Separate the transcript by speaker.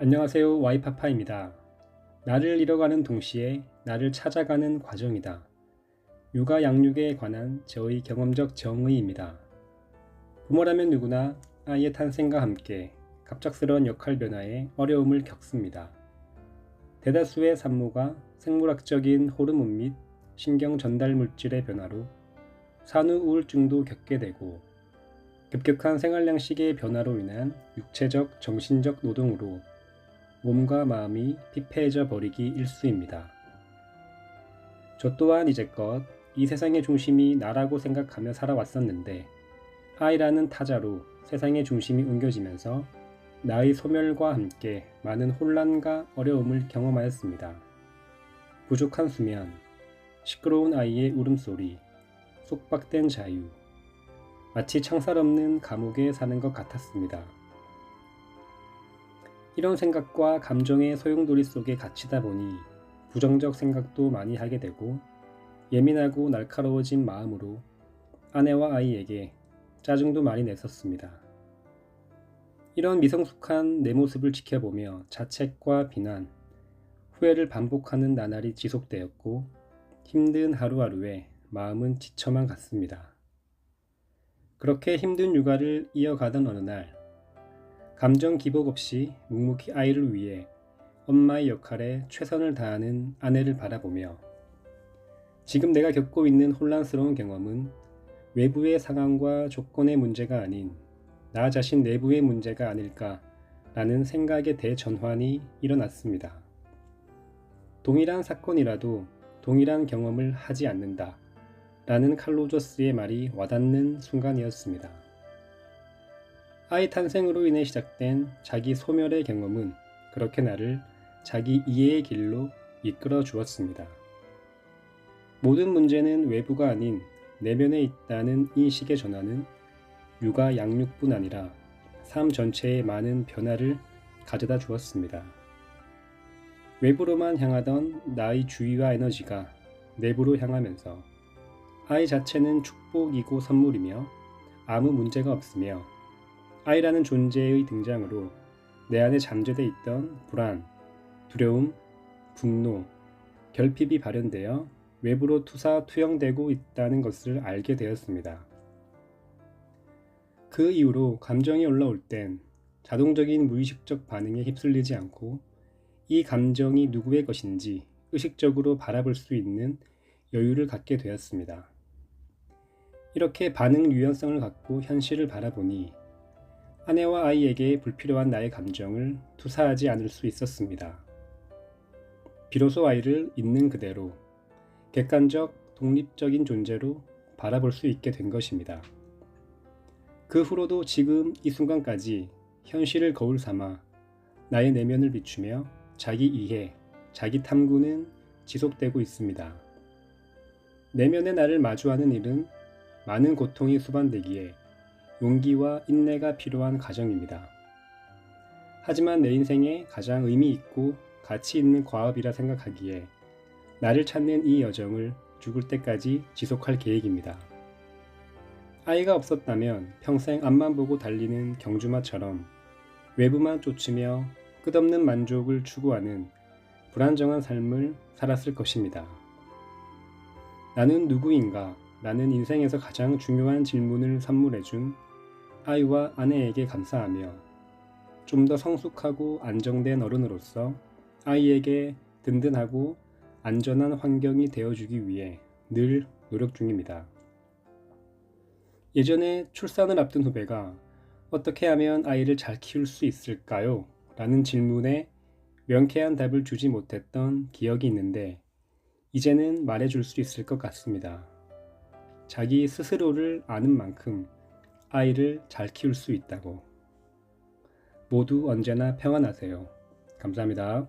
Speaker 1: 안녕하세요. 와이파파입니다. 나를 잃어가는 동시에 나를 찾아가는 과정이다. 육아 양육에 관한 저의 경험적 정의입니다. 부모라면 누구나 아이의 탄생과 함께 갑작스러운 역할 변화에 어려움을 겪습니다. 대다수의 산모가 생물학적인 호르몬 및 신경 전달 물질의 변화로 산후 우울증도 겪게 되고 급격한 생활 양식의 변화로 인한 육체적, 정신적 노동으로 몸과 마음이 피폐해져 버리기 일쑤입니다. 저 또한 이제껏 이 세상의 중심이 나라고 생각하며 살아왔었는데 아이라는 타자로 세상의 중심이 옮겨지면서 나의 소멸과 함께 많은 혼란과 어려움을 경험하였습니다. 부족한 수면, 시끄러운 아이의 울음소리, 속박된 자유, 마치 창살 없는 감옥에 사는 것 같았습니다. 이런 생각과 감정의 소용돌이 속에 갇히다 보니 부정적 생각도 많이 하게 되고 예민하고 날카로워진 마음으로 아내와 아이에게 짜증도 많이 냈었습니다. 이런 미성숙한 내 모습을 지켜보며 자책과 비난, 후회를 반복하는 나날이 지속되었고 힘든 하루하루에 마음은 지쳐만 갔습니다. 그렇게 힘든 육아를 이어가던 어느 날 감정 기복 없이 묵묵히 아이를 위해 엄마의 역할에 최선을 다하는 아내를 바라보며 지금 내가 겪고 있는 혼란스러운 경험은 외부의 상황과 조건의 문제가 아닌 나 자신 내부의 문제가 아닐까라는 생각의 대전환이 일어났습니다. 동일한 사건이라도 동일한 경험을 하지 않는다. 라는 칼로저스의 말이 와닿는 순간이었습니다. 아이 탄생으로 인해 시작된 자기 소멸의 경험은 그렇게 나를 자기 이해의 길로 이끌어 주었습니다. 모든 문제는 외부가 아닌 내면에 있다는 인식의 전환은 육아 양육뿐 아니라 삶 전체에 많은 변화를 가져다 주었습니다. 외부로만 향하던 나의 주의와 에너지가 내부로 향하면서 아이 자체는 축복이고 선물이며 아무 문제가 없으며 아이라는 존재의 등장으로 내 안에 잠재돼 있던 불안, 두려움, 분노, 결핍이 발현되어 외부로 투사 투영되고 있다는 것을 알게 되었습니다. 그 이후로 감정이 올라올 땐 자동적인 무의식적 반응에 휩쓸리지 않고 이 감정이 누구의 것인지 의식적으로 바라볼 수 있는 여유를 갖게 되었습니다. 이렇게 반응 유연성을 갖고 현실을 바라보니 아내와 아이에게 불필요한 나의 감정을 투사하지 않을 수 있었습니다. 비로소 아이를 있는 그대로 객관적, 독립적인 존재로 바라볼 수 있게 된 것입니다. 그 후로도 지금 이 순간까지 현실을 거울 삼아 나의 내면을 비추며 자기 이해, 자기 탐구는 지속되고 있습니다. 내면의 나를 마주하는 일은 많은 고통이 수반되기에 용기와 인내가 필요한 과정입니다. 하지만 내 인생에 가장 의미 있고 가치 있는 과업이라 생각하기에 나를 찾는 이 여정을 죽을 때까지 지속할 계획입니다. 아이가 없었다면 평생 앞만 보고 달리는 경주마처럼 외부만 쫓으며 끝없는 만족을 추구하는 불안정한 삶을 살았을 것입니다. 나는 누구인가? 라는 인생에서 가장 중요한 질문을 선물해준 아이와 아내에게 감사하며 좀 더 성숙하고 안정된 어른으로서 아이에게 든든하고 안전한 환경이 되어주기 위해 늘 노력 중입니다. 예전에 출산을 앞둔 후배가 어떻게 하면 아이를 잘 키울 수 있을까요? 라는 질문에 명쾌한 답을 주지 못했던 기억이 있는데 이제는 말해줄 수 있을 것 같습니다. 자기 스스로를 아는 만큼 아이를 잘 키울 수 있다고. 모두 언제나 평안하세요. 감사합니다.